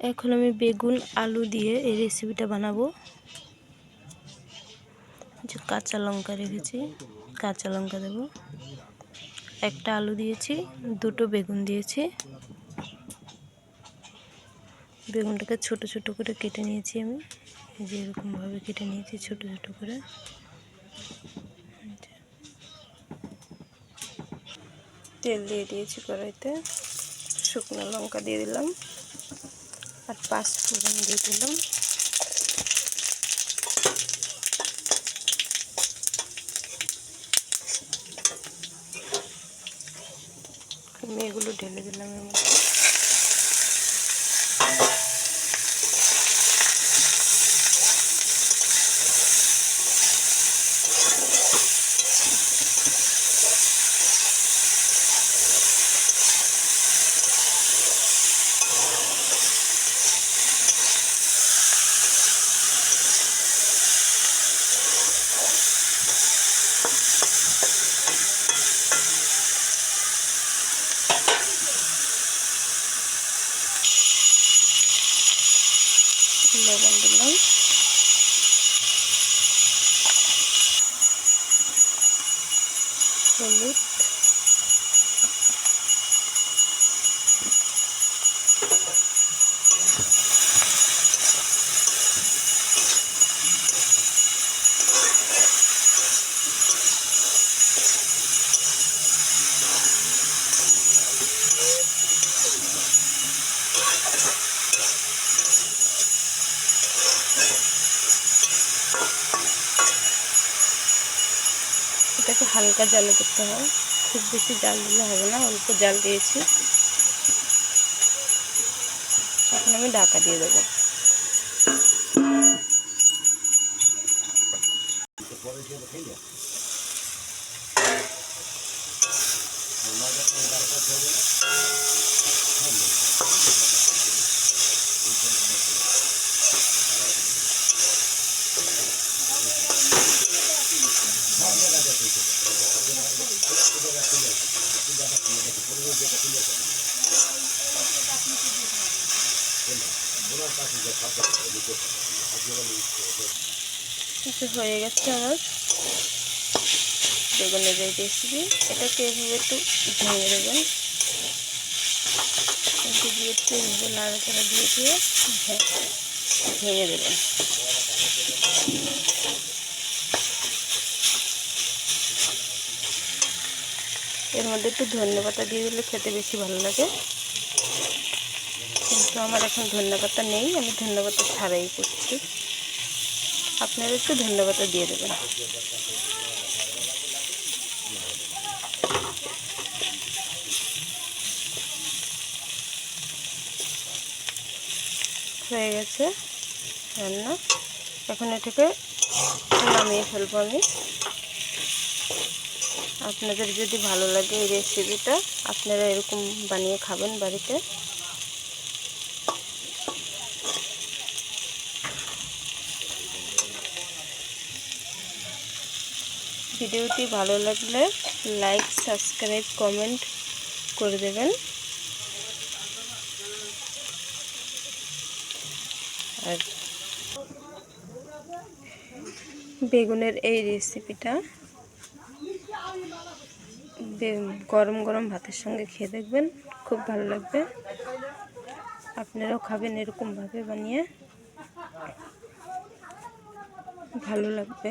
এখন আমি বেগুন, আলু দিয়ে এই রেসিপিটা বানাবো। যে কাঁচা লঙ্কা রেখেছি, কাঁচা লঙ্কা দেবো। একটা আলু দিয়েছি, দুটো বেগুন দিয়েছি। বেগুনটাকে ছোট ছোট করে কেটে নিয়েছি আমি। যে এরকমভাবে কেটে নিয়েছি, ছোট ছোট করে। তেল দিয়ে দিয়েছি কড়াইতে। শুকনো লঙ্কা দিয়ে দিলাম। আর পাঁচ ফোড়ন দিয়ে দিলাম। আমি এগুলো ঢেলে দিলাম এর মধ্যে। লবণ দিলাম হলুদ এটাকে হালকা জালে করতে হয়। খুব বেশি জাল দিলে হবে না, অল্প জাল দিয়েছি। এখন আমি ঢাকা দিয়ে দেবো। হয়ে গেছে আমার। বেগুনের এই রেসিপি এটাকে এভাবে একটু ভেঙে দেবেন। একটু দিয়ে একটু এভাবে নাড়াচাড়া দিয়ে দিয়ে ভেঙে দেবেন। মধ্যে একটু ধনে পাতা দিয়ে দিলে খেতে বেশি ভালো লাগে। কিন্তু আমার এখন ধনে পাতা নেই, আমি ধনে পাতা ছাড়াই করছি। আপনারা একটু ধনে পাতা দিয়ে দেবেন। হয়ে গেছে রান্না। এখন এটাকে নামিয়ে ফেলব আমি। আপনাদের যদি ভালো লাগে এই রেসিপিটা আপনারা এরকম বানিয়ে খাবেন বাড়িতে। ভিডিওটি ভালো লাগলে লাইক সাবস্ক্রাইব কমেন্ট করে দেবেন। আর বেগুনের এই রেসিপিটা গরম গরম ভাতের সঙ্গে খেয়ে দেখবেন, খুব ভালো লাগবে। আপনারাও খাবেন এরকমভাবে বানিয়ে, ভালো লাগবে।